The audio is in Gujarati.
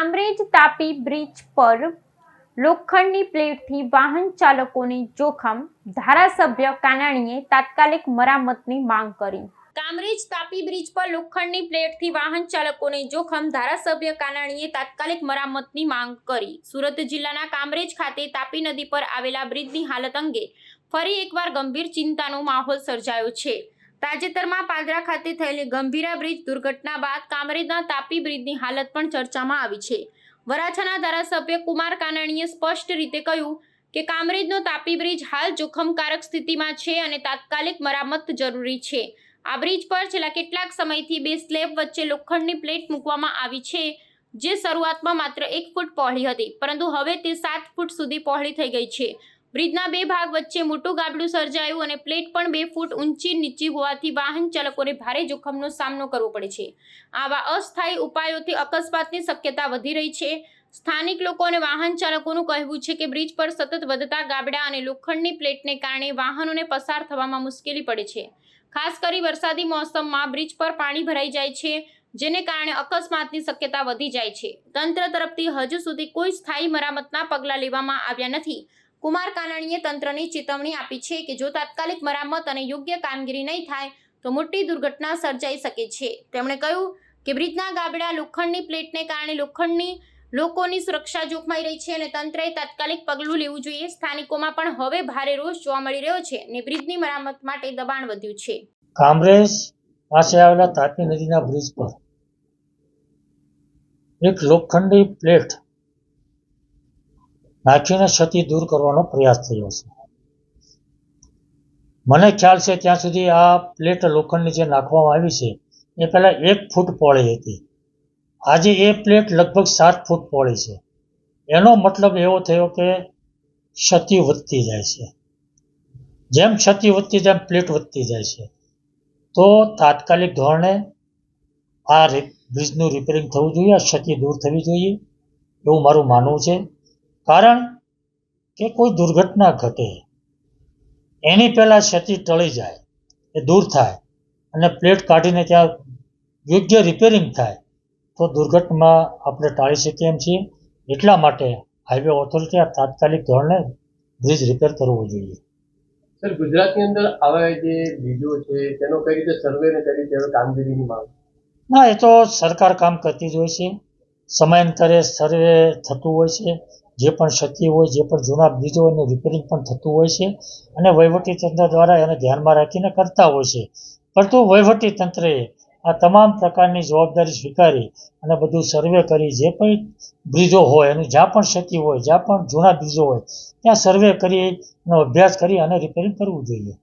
કામરેજ તાપી બ્રિજ પર લોખંડની પ્લેટથી વાહન ચાલકોને જોખમ, ધારાસભ્ય કાનાણીએ તાત્કાલિક મરામતની માંગ કરી. કામરેજ તાપી બ્રિજ પર લોખંડની પ્લેટથી વાહન ચાલકોને જોખમ, ધારાસભ્ય કાનાણીએ તાત્કાલિક મરામતની માંગ કરી. સુરત જિલ્લાના કામરેજ ખાતે તાપી નદી પર આવેલા બ્રિજની હાલત અંગે ફરી એકવાર ગંભીર ચિંતાનો માહોલ સર્જાયો છે. તાજેતરમાં પાદરા ખાતે થયેલી ગંભીરા બ્રિજ દુર્ઘટના બાદ કામરેજના તાપી બ્રિજની હાલત પણ ચર્ચામાં આવી છે. વરાછાના ધારાસભ્ય કુમાર કાનાણીએ સ્પષ્ટ રીતે કહ્યું કે કામરેજનો તાપી બ્રિજ હાલ જોખમકારક સ્થિતિમાં છે અને તાત્કાલિક મરામત જરૂરી છે. આ બ્રિજ પર છેલ્લા કેટલાક સમયથી બે સ્લેબ વચ્ચે લોખંડની પ્લેટ મૂકવામાં આવી છે, જે શરૂઆતમાં માત્ર એક ફૂટ પહોળી હતી, પરંતુ હવે તે સાત ફૂટ સુધી પહોળી થઈ ગઈ છે. બ્રિજના બે ભાગ વચ્ચે મોટું ગાબડું સર્જાયું અને પ્લેટ પણ બે ફૂટ ઊંચી નીચી હોવાથી વાહન ચાલકોને ભારે જોખમનો સામનો કરવો પડે છે. આવા અસ્થાયી ઉપાયોથી અકસ્માતની શક્યતા વધી રહી છે. સ્થાનિક લોકો અને વાહન ચાલકોનું કહેવું છે કે બ્રિજ પર સતત વધતા ગાબડા અને લોખંડની પ્લેટને કારણે વાહનોને પસાર થવામાં મુશ્કેલી પડે છે. ખાસ કરી વરસાદી મોસમમાં બ્રિજ પર પાણી ભરાઈ જાય છે, જેને કારણે અકસ્માતની શક્યતા વધી જાય છે. તંત્ર તરફથી હજુ સુધી કોઈ સ્થાયી મરામતના પગલાં લેવામાં આવ્યા નથી. કુમાર કાનાણીએ તંત્રની ચેતવણી આપી છે કે જો તાત્કાલિક મરામત અને યોગ્ય કામગીરી નહીં થાય, તો મોટી દુર્ઘટના સર્જાઈ શકે છે. તેમણે કહ્યું કે બ્રિજના ગાબડા લોખંડની પ્લેટને કારણે લોખંડની લોકોની સુરક્ષા જોખમાઈ રહી છે અને તંત્રએ તાત્કાલિક પગલું લેવું જોઈએ. સ્થાનિકોમાં પણ હવે ભારે રોષ જોવા મળી રહ્યો છે અને બ્રિજની મરામત માટે દબાણ વધ્યું છે. કામરેજ પાસે આવેલા તાપી નદીના બ્રિજ પર એક લોખંડી પ્લેટ નાખીને ક્ષતિ દૂર કરવાનો પ્રયાસ થયો છે. મને ખ્યાલ છે ત્યાં સુધી આ પ્લેટ લોખંડની જે નાખવામાં આવી છે, એ પહેલાં એક ફૂટ પહોળી હતી. આજે એ પ્લેટ લગભગ સાત ફૂટ પહોળી છે. એનો મતલબ એવો થયો કે ક્ષતિ વધતી જાય છે. જેમ ક્ષતિ વધતી જેમ પ્લેટ વધતી જાય છે. તો તાત્કાલિક ધોરણે આ બ્રિજનું રિપેરિંગ થવું જોઈએ, આ ક્ષતિ દૂર થવી જોઈએ, એવું મારું માનવું છે. કારણ કે કોઈ દુર્ઘટના ઘટે. એની પહેલાં ક્ષતિ ટળી જાય એ દૂર થાય અને પ્લેટ કાઢીને ત્યાં યોગ્ય રિપેરિંગ થાય તો દુર્ઘટના આપણે ટાળી શકીએ એમ છીએ. એટલા માટે હાઈવે ઓથોરિટી આ તાત્કાલિક ધોરણે બ્રિજ રિપેર કરવો જોઈએ. સર ગુજરાતની અંદર આવા જે બ્રિજો છે તેનો કઈ રીતે સર્વે ને કઈ રીતે કામગીરીની માંગ? ના એ તો સરકાર કામ કરતી જ હોય છે. સમયાંતરે સર્વે થતું હોય છે. જે પણ ક્ષતિ હોય, જે પણ જૂના બ્રિજો એનું રિપેરિંગ પણ થતું હોય છે અને વહીવટી તંત્ર દ્વારા એને ધ્યાનમાં રાખીને કરતા હોય છે. પરંતુ વહીવટી તંત્રએ આ તમામ પ્રકારની જવાબદારી સ્વીકારી અને બધું સર્વે કરી, જે પણ બ્રિજો હોય, એનું જ્યાં પણ ક્ષતિ હોય, જ્યાં પણ જૂના બ્રિજો હોય, ત્યાં સર્વે કરી એનો અભ્યાસ કરી અને રિપેરિંગ કરવું જોઈએ.